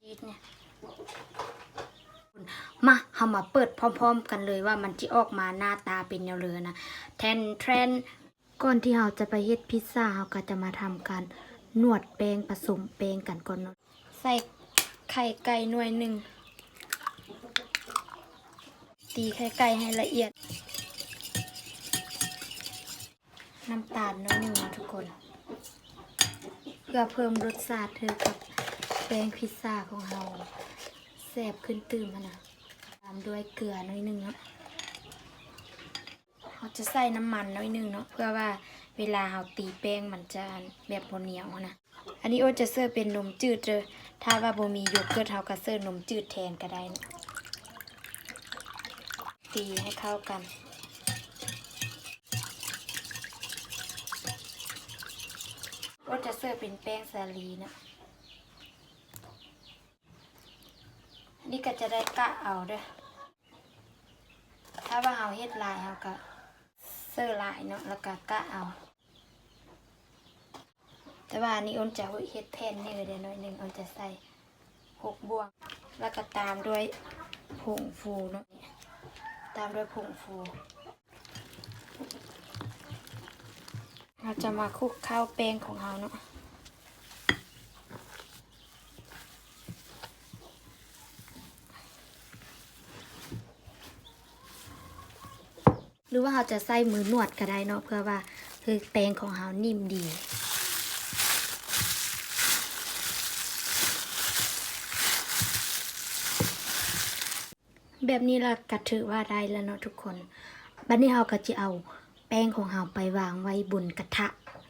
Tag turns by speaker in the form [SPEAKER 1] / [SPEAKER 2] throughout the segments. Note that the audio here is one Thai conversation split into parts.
[SPEAKER 1] ชีสเนี่ยมาเฮามาเปิดพร้อม ๆ กันเลยว่ามันจะออกมาหน้าตาเป็นแนวเลยนะ แทนเทรนก่อนที่เราจะไปเฮ็ดพิซซ่าเราก็จะมาทำการนวดแป้งผสมแป้งกันก่อนเนาะใส่ไข่ไก่หน่วยหนึ่งตีไข่ไก่ให้ละเอียด น้ำตาลน้อยหนึ่งนะทุกคน เพื่อเพิ่มรสชาติเธอกับแป้งพิซซ่าของเราแซ่บขึ้นตื่มนะตามด้วยเกลือน้อยหนึ่งเนาะเราจะใส่น้ำมันน้อยหนึ่งเนาะเพื่อว่าเวลาเราตีแป้งมันจะแบบบเหนียวนะอันนี้โอจะเสิร์ฟเป็นนมจืดเจอถ้าว่าโบมีโยเกิร์ตเราก็เสิร์ฟนมจืดแทนก็ได้นะตีให้เข้ากัน ก็จะเสิร์ฟเป็นแป้งสาลีนะนี่ก็จะได้กะเอาด้อถ้าว่าเอาเฮ็ดลายเอาก็เสิร์ฟลายเนาะแล้วก็กะเอา แต่ว่านนี้อ้นจะเฮ็ดแผ่นนี่เดี๋ยวหน้อยหนึ่งอ้นจะใส่หกบวง แล้วก็ตามด้วยผงฟูเนาะตามด้วยผงฟู เราจะมาคลุกข้าวแป้งของเราเนาะหรือว่าเราจะใส่มือนวดก็ได้เนาะเพื่อว่าคือแป้งของเรานิ่มดีแบบนี้เราก็ถือว่าได้แล้วเนาะทุกคน บัดนี้เราก็จะเอา แป้งของเราไปวางไว้บนกระทะ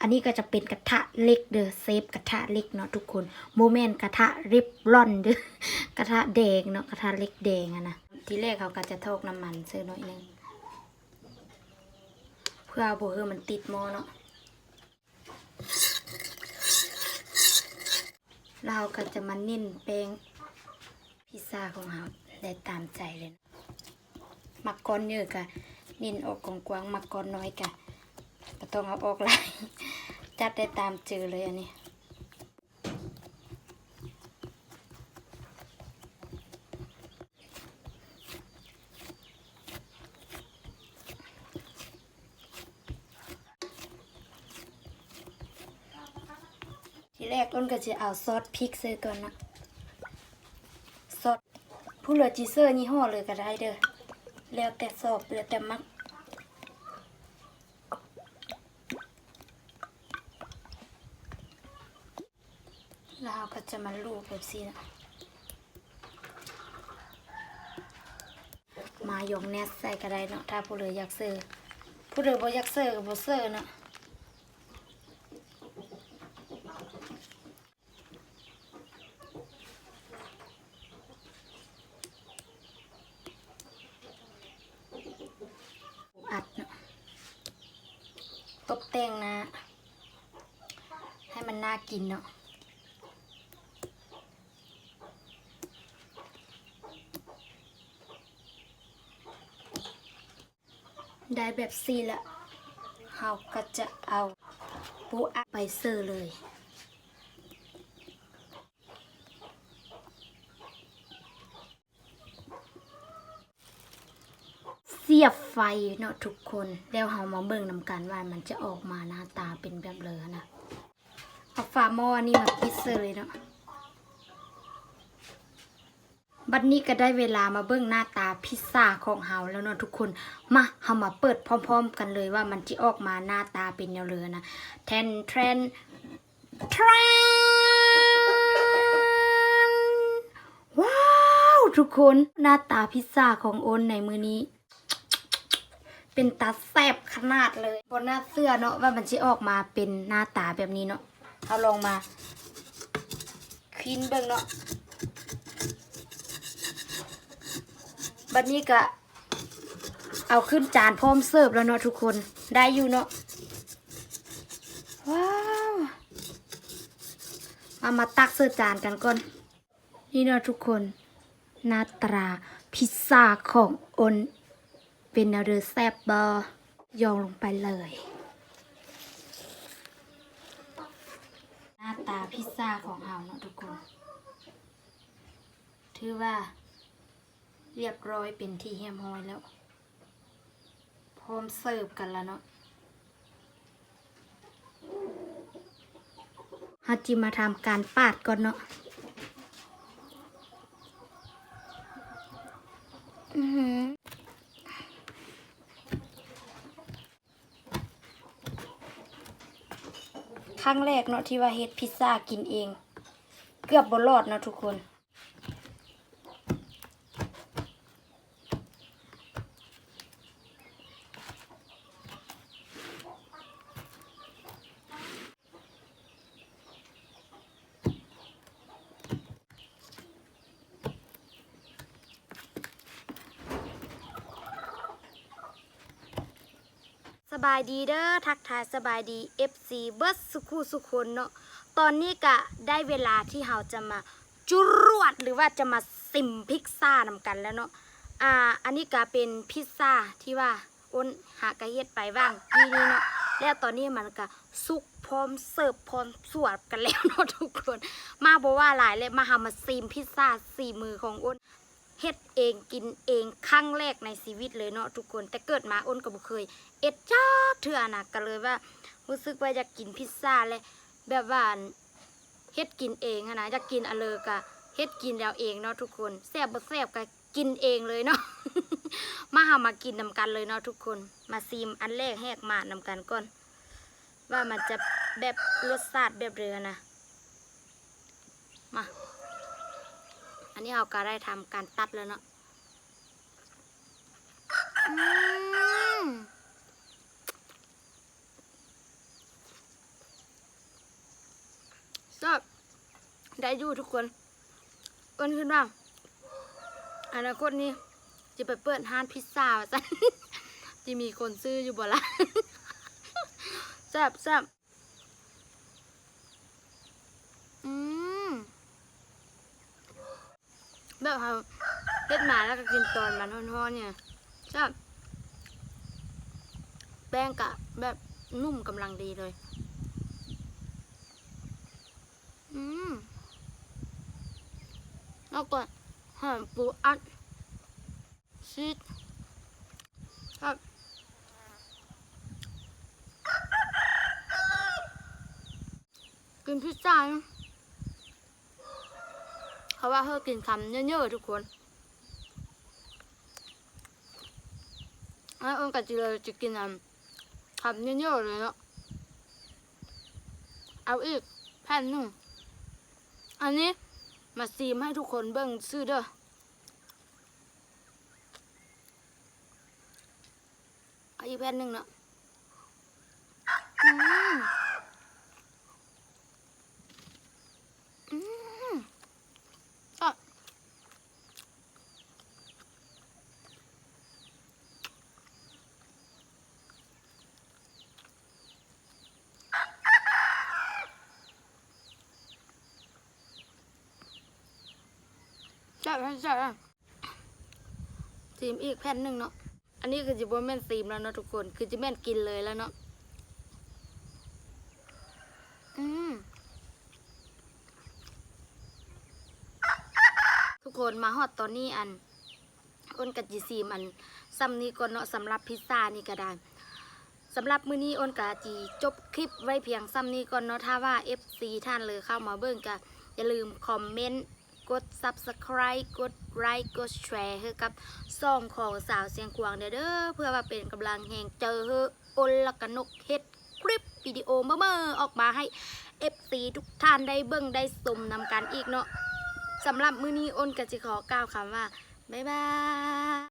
[SPEAKER 1] อันนี้ก็จะเป็นกระทะเล็กเด้อเซฟกระทะเล็กเนาะทุกคนโมเมนต์กระทะริบร่อนเด้อกระทะแดงเนาะกระทะเล็กแดงอะนะทีแรกเขาก็จะโทกน้ำมันเสื้อหน่อยหนึงเพื่อเอาโบเฮอมันติดหม้อเนาะเราก็จะมานิ่นแป้งพิซซ่าของเราได้ตามใจเลยนะมักก้อนเยอะกะ นิ่นออกกว้างๆมักก้อนน้อยกะก็ต้องเอาออกลายจัดได้ตามเจอเลยอันนี้ทีแรกต้นก็จะเอาซอสพริกเซอก่อนนะซอสผู้เหลือจีเซอร์ยี่ห้อเลยก็ได้เด้อแล้วแต่สอบแล้วแต่มัก แล้ว เราก็จะมาลูบแบบนี้นะมายองแนสใส่ก็ได้เนาะถ้าผู้เหลืออยากเซอร์ผู้เหลือบ่อยากเซอร์ก็บ่เซอร์เนาะอัดเนาะตบแต่งนะ ให้มันน่ากินเนาะ ได้แบบซีละเราก็จะเอาปูอัไปเซอร์เลย เสียบไฟเนาะทุกคน แล้วเรามาเบิ่งนำกันว่ามันจะออกมาหน้าตาเป็นแบบเลยนะ เอาฝาหม้อนี่มาปิดเซอร์เลยเนาะ บัดนี้ก็ได้เวลามาเบิ่งหน้าตาพิซซ่าของเฮาแล้วเนาะทุกคน มาเฮามาเปิดพร้อม ๆ กันเลยว่ามันจะออกมาหน้าตาเป็นแนวเลยนะแทนเทรนเทรนว้าวทุกคนหน้าตาพิซซ่าของโอนในมือนี้ เป็นตาแซบขนาดเลยบนหน้าเสื้อเนาะว่ามันจะออกมาเป็นหน้าตาแบบนี้เนาะเอาลองมาคลีนเบิ่งเนาะ บัดนี้ก็เอาขึ้นจานพร้อมเสิร์ฟแล้วเนาะทุกคนได้อยู่เนาะว้าวเอามาตักเสิร์ฟจานกันก่อน นี่เนาะทุกคนหน้าตาพิซซ่าของอน เป็นเดอแซบบอยองลงไปเลยหน้าตาพิซซ่าของเฮาเนาะทุกคน ถือว่า เรียบร้อยเป็นที่เฮียมหอยแล้ว พร้อมเสิร์ฟกันแล้วเนาะฮัจิมาทำการปาดก่อนเนาะครั้งแรกเนาะที่ว่าเฮ็ดพิซซ่ากินเอง เกือบบรอดเนาะทุกคน บายดีเด้อทักทายสบายดี FC เบิร์ดสุขุสุคนเนาะตอนนี้ก็ได้เวลาที่เราจะมาจุรวดหรือว่าจะมาซิมพิซซ่านำกันแล้วเนาะอ่าอันนี้ก็เป็นพิซซ่าที่ว่าอ้นหากระเฮ็ดไปบ้างนี่นี่เนาะแล้วตอนนี้มันก็สุกพร้อมเสิร์ฟพร้อมสวดกันแล้วเนาะทุกคน มาบอกว่าหลายเลยมาหามาซิมพิซซ่าสี่มือของอ้น เฮ็ดเองกินเองครั้งแรกในชีวิตเลยเนาะทุกคนแต่เกิดมาอ้นก็บ่เคย เอ็ดจ้าเถื่อนะก็เลยว่ารู้สึกว่าอยากกินพิซซ่าเลยแบบว่าเฮ็ดกินเองอะนะอยากกินอะเลกะเฮ็ดกินแล้วเองเนาะทุกคนแซ่บบ่แซ่บก็กินเองเลยเนาะมาหามากินนำกันเลยเนาะทุกคน มาซีมอันแรกแหกมานำกันก่อน ว่ามันจะแบบรสชาติแบบเรือนะมา อั นนี้เราก็ได้ทำการตัดแล้วเนาะชอบได้อยู่ทุกคนอ้นขึ้นบ้างอนาคตนี้จะไปเปิดห้านพิซซ่าว่าซะจะมีคนซื้ออยู่บ่ละแซ่บแซ่บอืม แบบเขาเฮ็ดมาแล้วก็กินตอนมันฮ้อนๆเนี่ยชอบแป้งกะแบบนุ่มกำลังดีเลย อืมแล้วก็หอมปูอัดชีสชอบกินพิซซ่าน เพราะว่าเธอกินคำเยอะๆทุกคนแล้วอ้นกับจีเลยจะกินคำเยอะๆเลยเนาะเอาอีกแผ่นหนึ่งอันนี้มาซีมให้ทุกคนเบิ่งซื้อเด้อเอาอีกแผ่นหนึ่งเนาะอืมอืม ก็ จัดให้จัดอะซีมอีกแผ่นหนึ่งเนาะ อันนี้คือจิบแม่นซีมแล้วเนาะทุกคน คือจิแม่นกินเลยแล้วเนาะ อืมทุกคนมาฮอดตอนนี้อันอ้นกับจีซีมอันซ้ำนี้ก่อนเนาะสำหรับพิซซ่านี่ก็ได้สำหรับมื้อนี้อ้นกับจีจบคลิปไว้เพียงซ้ำนี้ก่อนเนาะถ้าว่า FC ท่านเลยเข้ามาเบิ่งก็อย่าลืมคอมเมนต์ กด Subscribe กดไลค์กดแชร์ให้กับซ่องของสาวเสียงกวางเด้อเพื่อว่าเป็นกำลังแห่งเจอเฮออ้นละกนกเฮ็ดคลิปวิดีโอเมื่อออกมาให้ FC ทุกท่านได้เบิ่งได้ชมนำกันอีกเนาะสำหรับมื้อนี้อ้นกะจิขอกล่าวคำว่า บ๊ายบาย